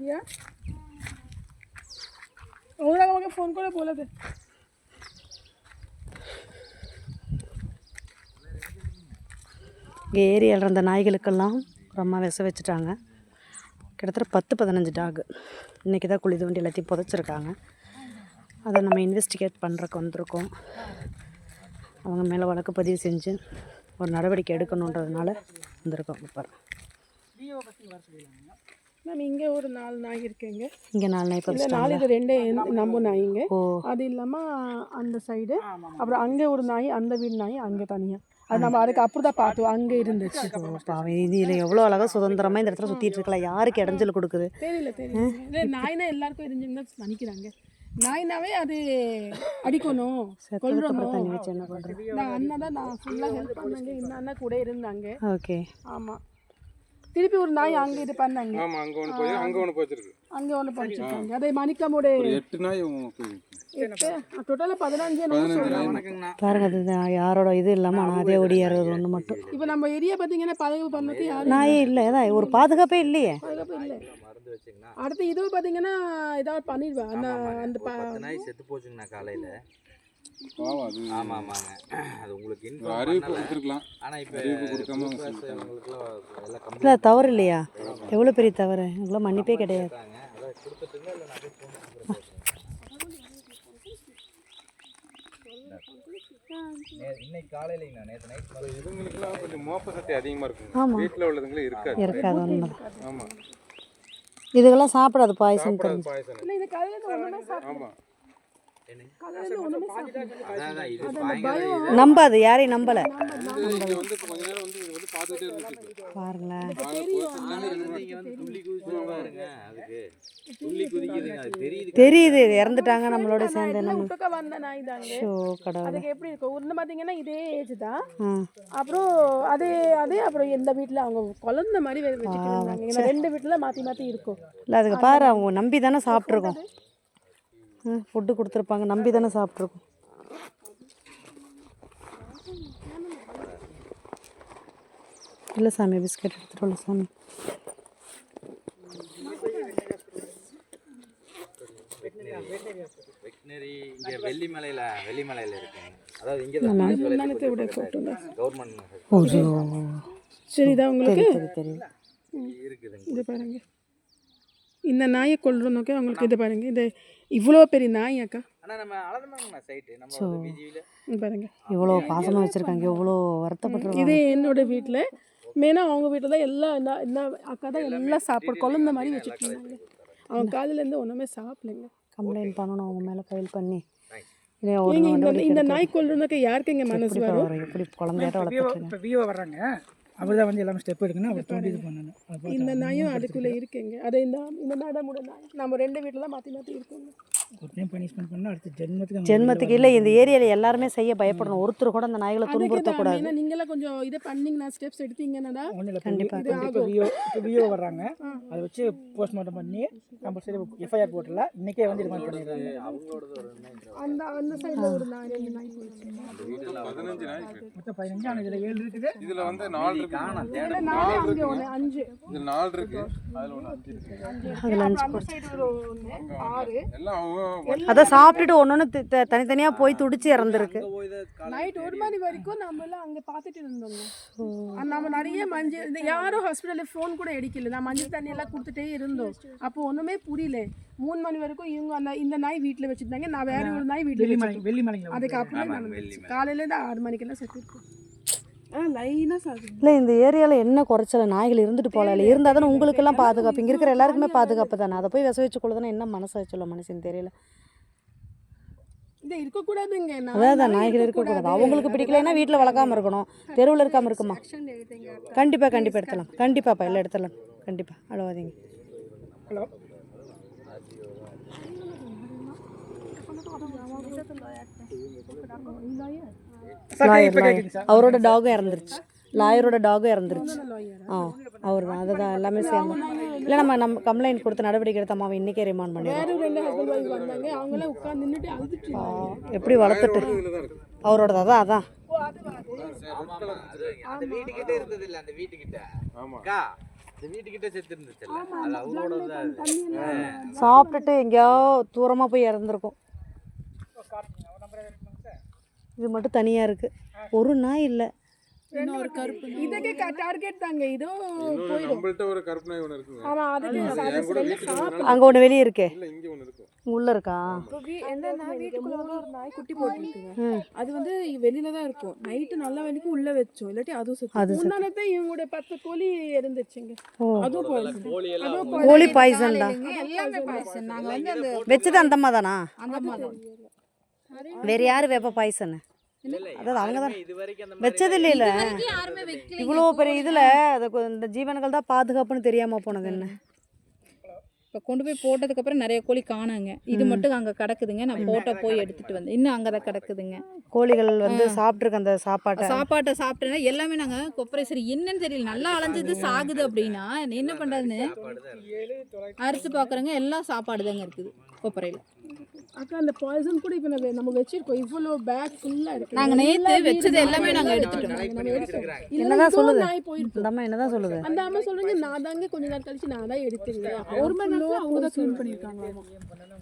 দিয়া। অনুরাগ আমাকে ফোন করে বলে দে। இங்கே ஏரியாவில் நாய்களுக்கெல்லாம் ரொம்ப விச வச்சுட்டாங்க. கிட்டத்தட்ட பத்து பதினஞ்சு டாகு இன்றைக்கி தான் குழி தோண்டி எல்லாத்தையும் புதைச்சிருக்காங்க. அதை நம்ம இன்வெஸ்டிகேட் பண்ணுறக்கு வந்திருக்கோம். அவங்க மேலே வழக்கு பதிவு செஞ்சு ஒரு நடவடிக்கை எடுக்கணுன்றதுனால வந்திருக்கோம். இப்போ மேம் இங்கே ஒரு நாலு நாய் இருக்குங்க. இங்கே நாலு நாய் பதிச்சிட்டாங்க நாலு இது ரெண்டே நம்ம நாய்ங்க. அது இல்லாமல் அந்த சைடு அப்புறம் அங்கே ஒரு நாய் அந்த வீடு நாய் அங்கே தனியாக அது நம்ம அதுக்கு அப்புறம் தான் பார்த்தோம் அங்கே இருந்துச்சு. பாவம் இது இதில் எவ்வளோ அழகாக சுதந்திரமாக இந்த இடத்துல சுற்றிட்டு இருக்கலாம் யாருக்கு இடைஞ்சல் கொடுக்குது? தெரியல தெரியல. இல்லை நாய்னா எல்லாருக்கும் இருந்துச்சுன்னு தான் நினைக்கிறாங்க நாய்னாவே அது அடிக்கணும் தண்ணி வச்சு என்ன பண்ணுறது நான் அண்ணா தான் நான் ஃபுல்லாக ஹெல்ப் பண்ணாங்க. இன்னும் அண்ணா கூட இருந்தாங்க. ஓகே. ஆமாம் திருப்பி ஒரு நாய் அங்கே இது பண்ணாங்க. ஆமா அங்க ஒண்ணு போய் அங்க ஒண்ணு போச்சிருக்கு. அங்கே ஒன்று படிச்சிருக்காங்க அதே மணிக்கமோட ஒரு எட்டு நாய் எட்டு பதினஞ்சு. பாருங்க அது யாரோட இது இல்லாமல் அனாதையாக ஓடியாடுறது ஒன்று மட்டும். இப்போ நம்ம ஏரியா பார்த்தீங்கன்னா பாதுகாப்பு பண்ணதுக்கு யாரும் நாயே இல்லை. அதான் ஒரு பாதுகாப்பே இல்லையே. பாதுகாப்பு இல்லை. அடுத்து இதுவும் பார்த்தீங்கன்னா ஏதாவது பண்ணிடுவேன். அந்த நாய் செத்து போச்சுங்கண்ணா காலையில. ஆமாங்க அது. உங்களுக்கு அறிவிப்பு கொடுத்துருக்கலாம். இப்ப கொடுக்காம இல்லை தவறு இல்லையா? எவ்வளோ பெரிய தவறு? இவ்வளோ மன்னிப்பே கிடையாது. பண்ணிட்டாங்க அதான் கொடுத்துட்டுங்க இல்லை நான் போய் phone கொடுக்குறேன் நே- இன்னைக்கு காலையிலங்கண்ணா நேற்று நைட் மேலே இதுங்களுக்குலாம் கொஞ்சம் மோப்ப சக்தி அதிகமா இருக்கும். ஆமாம் வீட்டுல உள்ளதுங்களும் இருக்காது. இருக்காது உண்மை ஆமா. இதுக்கெல்லாம் சாப்பிடாது பாயசம் தெரிஞ்சு. பாயசம் நம்பாது யாரையும் நம்பலை. இது இங்க வந்து இப்ப கொஞ்ச நேரம் வந்து இது வந்து பார்த்துட்டே இருந்துச்சு பாருங்களேன். இங்க வந்து துள்ளி குதிச்சு பாருங்க அதுக்கு. துள்ளி குதிக்குதுங்க அது தெரியுது. தெரியுது இது இறந்துட்டாங்க நம்மளோட சேர்ந்து நம்ம வந்த நாய் தாங்க ஷோ கடவுளே. அதுக்கு எப்படி இருக்கும்? ஒன்று பார்த்தீங்கன்னா இதே ஏஜ் தான் அப்புறம் அதே அதே அப்புறம் எந்த வீட்டில் அவங்க குழந்த மாதிரி வச்சுட்டு இருந்தாங்க. ரெண்டு வீட்டில் மாற்றி மாற்றி இருக்கும். இல்லை அதுக்கு பாரு அவங்க நம்பி தானே சாப்பிட்ருக்கோம் ஃபுட்டு கொடுத்துருப்பாங்க. நம்பி தானே சாப்பிட்ருக்கோம் இல்லை சாமி பிஸ்கட் எடுத்துகிட்டு வரல சாமி. வெட்டினரி இங்க வெள்ளிமலையில வெள்ளிமலையில இருக்குங்க. அதாவது இங்க தான் கவர்மெண்ட் ஓ சரிதா உங்களுக்கு? சரி தெரியும் இருக்குதுங்க இது பாருங்க. இந்த நாயை கொள்றோன்னோக்கே அவங்களுக்கு இது பாருங்க. இது இவ்வளோ பெரிய நாய் அக்கா. இது பாருங்க. இவ்வளோ பாசமாக வச்சுருக்காங்க எவ்வளோ வருத்தப்பட்டிருக்காங்க. இது என்னோட வீட்டில் மெயினாக அவங்க வீட்டில் தான் எல்லாம் இந்த இந்த அக்கா தான் எல்லாம் சாப்பாடு குழந்த மாதிரி வச்சுட்டு இருந்தாங்க அவங்க காலையிலேருந்து ஒன்றுமே சாப்பிடலைங்க. கம்ப்ளைண்ட் பண்ணணும் அவங்க மேலே ஃபைல் பண்ணி. இந்த. நாய் கொள்றதுக்கு யாருக்கு இங்கே மனசு வரும்? எப்படி குழந்தையாட்ட வளர்த்துட்டு இப்போ விவோ வர்றாங்க. அவர் தான் வந்து எல்லாமே ஸ்டெப் எடுக்கணும் அவர் தோண்டி இது பண்ணணும். இந்த நாயும் அதுக்குள்ளே இருக்குங்க. அது இந்த இந்த நடமுட நாய் நம்ம ரெண்டு வீட்டில் மாற்றி மாற்றி இருக்குங்க. ஒரு டைம் பனிஷ்மெண்ட் பண்ணால் அடுத்த ஜென்மத்துக்கு ஜென்மத்துக்கு இல்லை இந்த ஏரியாவில் எல்லாருமே செய்ய பயப்படணும். ஒருத்தர் கூட அந்த நாய்களை தான் துன்புறுத்தக்கூடாது. நீங்களாம் கொஞ்சம் இதை பண்ணீங்கன்னா ஸ்டெப்ஸ் எடுத்தீங்கன்னா ஒன்றும் இல்லை கண்டிப்பா. இப்போ விஓ இப்போ விஓ வர்றாங்க. அதை வச்சு போஸ்ட்மார்ட்டம் பண்ணி கம்பல்சரி எஃப்ஐஆர் போட்டல இன்னைக்கே வந்து ரிமாண்ட் பண்ணிடுறாங்க அந்த அந்த சைடில் ஒரு நாய் ரெண்டு நாய் போயிடுச்சு. பதினஞ்சு. மொத்தம் ஆனால் இதில் ஏழு இருக்குது. இதுல வந்து நாலு இதுல நாலு அஞ்சு. இருக்கு. அதுல ஒண்ணு அஞ்சு அதான் சாப்பிட்டுட்டு ஒன்று தனித்தனியாக போய் துடிச்சு இறந்துருக்கு. நைட் ஒரு மணி வரைக்கும் நம்ம எல்லாம் அங்கே பார்த்துட்டு இருந்தோங்க. அஹ் நம்ம நிறைய மஞ்சள் இந்த யாரும் ஹாஸ்பிட்டலில் ஃபோன் கூட எடுக்கல. நான் மஞ்சள் தண்ணி எல்லாம் கொடுத்துட்டே இருந்தோம். அப்போ ஒன்றுமே புரியல. மூணு மணி வரைக்கும் இவங்க அந்த இந்த நாய் வீட்டில் வச்சுருந்தாங்க. நான் வேற ஒரு நாய் வீட்டில் வெள்ளிமலை வச்சுருக்கேன். வெள்ளிமலைங்களா அதுக்கு அப்புறம் நடந்துச்சு. காலையிலேருந்து ஆறு மணிக்கெல்லாம் செத்துருக்கு ஆ லைனாக சாகுது இல்லை இந்த ஏரியாவில் என்ன குறைச்சல நாய்கள் இருந்துட்டு போகல இல்லை இருந்தால் தானே உங்களுக்கெல்லாம் பாதுகாப்பு இங்கே இருக்கிற எல்லாருக்குமே பாதுகாப்பு தானே அதை போய் விச வச்சு கொள்ளுதுன்னா என்ன மனசை சொல்ல மனுஷன் தெரியல இது இருக்கக்கூடாதுங்க நாய் நாய்கள் இருக்கக்கூடாது அவங்களுக்கு பிடிக்கலைன்னா வீட்டில் வளர்க்காம இருக்கணும் தெருவில் இருக்காம இருக்குமா கண்டிப்பாக கண்டிப்பாக எடுத்துடலாம் கண்டிப்பாப்பா எல்லாம் எடுத்துடலாம் கண்டிப்பாக அழுவாதீங்க ஹலோ இப்போ லாயர் அவரோட டாகும் இறந்துருச்சு. லாயரோட டாகும் இறந்துருச்சு. ஆ அவர் தான் அதுதான் எல்லாமே சேர்ந்து. இல்லை நம்ம நம்ம கம்ப்ளைண்ட் கொடுத்து நடவடிக்கை எடுத்த அம்மாவை இன்றைக்கே ரிமாண்ட் இருந்தாங்க. எப்படி வளர்த்துட்டு? அவரோடது அதான் அதான். அது அது அது அந்த வீட்டுக்கிட்ட இருந்தது இல்ல அந்த வீட்டுக்கிட்ட அது அவரோட தான் அது. சாப்பிட்டுட்டு எங்கேயோ தூரமாக போய் இறந்துருக்கும். இது மட்டும் தனியாக இருக்குது ஒரு நாய் இல்லை. இன்னொரு கருப்பு இதுக்கே டார்கெட் தாங்க. இதோ நம்மள்ட்ட ஒரு கருப்பு நாய் ஒன்று இருக்குங்க. ஆமா அதுக்கு அங்கே ஒன்று வெளியே இருக்கே. இல்ல இங்க உள்ளே இருக்கா? எந்த நாய் வீட்டுக்குள்ள வந்து ஒரு நாய் குட்டி போட்டுருக்குங்க. அது வந்து வெளியில தான் இருக்கும். நைட்டு நல்ல வேலைக்கு உள்ள வச்சோம். இல்லாட்டி அதுவும் சரி. முன்னானத்தை இவங்களோட பத்து கோழி இருந்துச்சுங்க. அதுவும் போயிடுச்சு கோழி எல்லாம் அதுவும் கோழி பாய்சன் தான். எல்லாமே பாய்சன் நாங்க வந்து அந்த வச்சது அந்த அம்மா தானா அந்த வேறு யார் வேப்ப பாய்சன் அதாவது அவங்க தான் வச்சது வைக்கல இவ்வளோ பெரிய இதில் அது இந்த ஜீவன்கள் தான் பாதுகாப்புன்னு தெரியாமல் போனது என்ன? இப்போ கொண்டு போய் போட்டதுக்கு அப்புறம் நிறைய கோழி காணாங்க. இது மட்டும் அங்க கிடக்குதுங்க. நான் போட்ட போய் எடுத்துட்டு வந்தேன் இன்னும் அங்கே தான் கிடக்குதுங்க. கோழிகள் வந்து சாப்பிட்ருக்கு அந்த சாப்பாட்டை. சாப்பாட்டை சாப்பிட்டேன்னா எல்லாமே நாங்க கொப்பரை சரி என்னன்னு தெரியல. நல்லா அலைஞ்சது சாகுது அப்படின்னா என்ன இருக்கு. அரிசி பாக்குறவங்க எல்லாம் சாப்பாடு தாங்க இருக்குது கொப்பரையில. அக்கா அந்த பாய்சன் கூட இப்போ நம்ம நம்ம வச்சிருக்கோம். இவ்வளோ பேக் ஃபுல்லா இருக்கு. நாங்க நேத்து வச்சது எல்லாமே நாங்க எடுத்துட்டோம். என்னதான் சொல்லுது? நாய் போயிருக்கு இந்த அம்மா என்னதான் சொல்லுது? அந்த அம்மா சொல்றாங்க நான் தாங்க கொஞ்ச நாள் கழிச்சு நான் தான் எடுத்துருந்தேன் ஒரு மணி நேரத்துல அவங்க தான் க்ளீன் பண்ணியிருக்காங்க.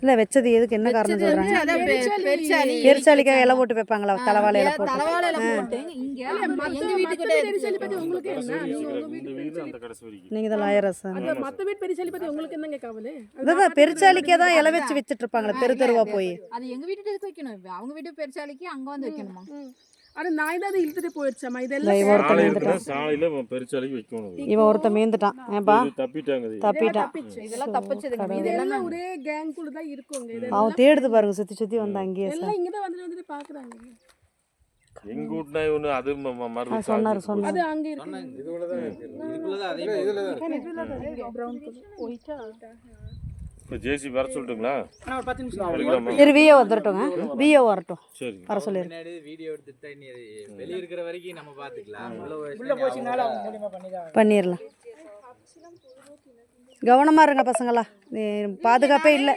இல்லை வச்சது எதுக்கு? என்ன காரணம் சொல்கிறாங்க அதான் பெ- பெருச்சாளி பெருச்சாளிக்காக இலை போட்டு வைப்பாங்களா? தலைவாழை இலை போட்டு? தலைவாழையில போட்டு. இங்க எங்க வீட்டுக்கிட்ட பெருசாலி பத்தி உங்களுக்கு என்ன? நீங்க நீங்கள் தான் லாயரசா அது மத்த வீட்டு பெருசாலி பத்தி உங்களுக்கு என்னங்க கவலை? இதுதான் பெருச்சாளிக்கே தான் இலை வச்சு வச்சுட்டு இருப்பாங்களே தெரு தெருவா போய் அது எங்க வீட்டுக்கு எதுக்கு வைக்கணும். அவங்க வீட்டு பெருச்சாளிக்கு அங்க வந்து வைக்கணுமா? ஆனா நாய் தான் அதை இழுத்துட்டு போயிடுச்சாமா இதெல்லாம் இவன் ஒருத்தன் மேந்துட்டான். இருக்குன்னா சாலையில பெருச்சாலைக்கு வைக்கணும். இவன் ஒருத்தன் மேந்துட்டான். ஏன்பா? இது தப்பிட்டாங்க இது. தப்பிட்டான். இதெல்லாம் தப்பிச்சதுங்க. இது இதெல்லாம் ஒரே கேங் குள்ள தான் இருக்குங்க இது அவன் தேடுது பாருங்க சுற்றி சுற்றி வந்து அங்கேயே எல்லாம் இங்க தான் பாக்குறாங்க. எங்க வீட்டு நாய் ஒண்ணு அது மருந்து அது சொன்னார் அது அங்க இருக்கு. அதே இப்போ ஜேசி வர சொல்லட்டுங்களா? சரி விஓ வந்துட்டோங்க விஓ வரட்டும். சரி வர சொல்லிடு முன்னாடி வீடியோ எடுத்துட்டு வெளிய இருக்கிற வரைக்கும் நம்ம தான் பண்ணிடலாம் கவனமாக இருங்க பசங்களா. நீ பாதுகாப்பே இல்லை.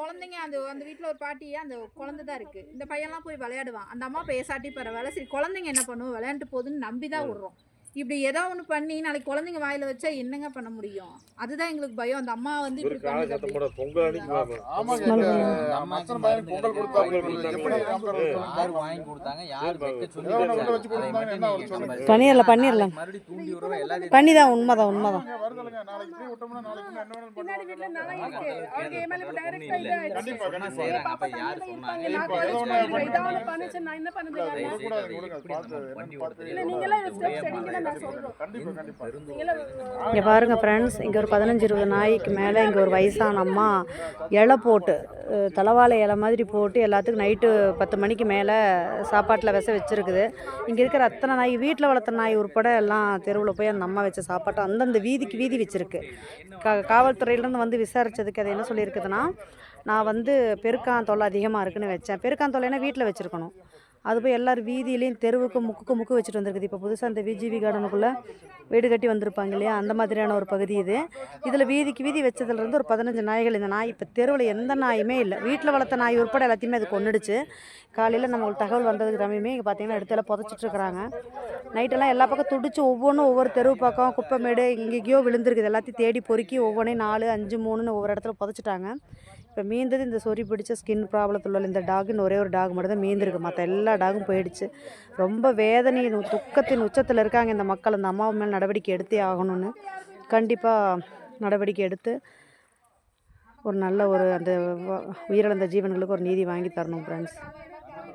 குழந்தைங்க அந்த அந்த வீட்ல ஒரு பாட்டி அந்த குழந்தை தான் இருக்கு. இந்த பையன்லாம் போய் விளையாடுவான். அந்த அம்மா பேசாட்டி பரவாயில்ல. சரி குழந்தைங்க என்ன பண்ணுவோம் விளையாண்டு போகுதுன்னு நம்பி தான் விடுறோம். இப்படி ஏதோ ஒன்று பண்ணி நாளைக்கு குழந்தைங்க வாயில வச்சா என்னங்க பண்ண முடியும்? அதுதான் எங்களுக்கு பயம். அந்த அம்மா வந்து இப்படி பண்ணிடலாம் பண்ணிடலாம். மறுபடியும் தூண்டி விடுறோம் எல்லாத்தையும் பண்ணி தான் உண்மைதான் உண்மைதான். நீங்க இங்கே பாருங்க ஃப்ரெண்ட்ஸ் இங்கே ஒரு பதினஞ்சு இருபது நாய்க்கு மேலே இங்கே ஒரு வயசான அம்மா இலை போட்டு தலவாழை இலை மாதிரி போட்டு எல்லாத்துக்கும் நைட்டு பத்து மணிக்கு மேலே சாப்பாட்டில் விச வச்சுருக்குது. இங்கே இருக்கிற அத்தனை நாய் வீட்டில் வளர்த்த நாய் உட்பட எல்லாம் தெருவில் போய் அந்த அம்மா வச்ச சாப்பாட்டை அந்தந்த வீதிக்கு வீதி வச்சுருக்கு. கா காவல்துறையிலேருந்து வந்து விசாரித்ததுக்கு அது என்ன சொல்லியிருக்குதுன்னா நான் வந்து பெருக்கான் தொல்லை அதிகமாக இருக்குன்னு வச்சேன். பெருக்கான் தொல்லைன்னா வீட்டில் வச்சுருக்கணும். அது போய் எல்லோரும் வீதியிலையும் தெருவுக்கு முக்குக்கு முக்கு வச்சுட்டு வந்திருக்குது. இப்போ புதுசாக அந்த விஜிவி கார்டனுக்குள்ளே வீடு கட்டி வந்திருப்பாங்க இல்லையா? அந்த மாதிரியான ஒரு பகுதி இது. இதில் வீதிக்கு வீதி வச்சதுலேருந்து ஒரு பதினஞ்சு நாய்கள். இந்த நாய் இப்போ தெருவில் எந்த நாயுமே இல்லை. வீட்டில் வளர்த்த நாய் உட்பட எல்லாத்தையுமே அது கொண்டுடுச்சு. காலையில் நம்மளுக்கு தகவல் வந்ததுக்கு ரமையுமே இங்கே பார்த்தீங்கன்னா இடத்துல புதைச்சிட்ருக்குறாங்க நைட்டெல்லாம் எல்லா பக்கம் துடிச்சு ஒவ்வொன்றும் ஒவ்வொரு தெரு பக்கம் குப்பைமேடு எங்கேயோ விழுந்திருக்குது. எல்லாத்தையும் தேடி பொறுக்கி ஒவ்வொன்றையும் நாலு அஞ்சு மூணுன்னு ஒவ்வொரு இடத்துல புதைச்சிட்டாங்க. இப்போ மீந்தது இந்த சொறி பிடிச்ச ஸ்கின் ப்ராப்ளத்தில் உள்ள இந்த டாகுன்னு ஒரே ஒரு டாக் மட்டும் தான் மீந்திருக்கு. மற்ற எல்லா டாகும் போயிடுச்சு. ரொம்ப வேதனையின் துக்கத்தின் உச்சத்தில் இருக்காங்க இந்த மக்கள். அந்த அம்மாவு மேலே நடவடிக்கை எடுத்தே ஆகணும்னு கண்டிப்பாக நடவடிக்கை எடுத்து ஒரு நல்ல ஒரு அந்த வ- உயிரிழந்த ஜீவன்களுக்கு ஒரு நீதி வாங்கி தரணும் ஃப்ரெண்ட்ஸ்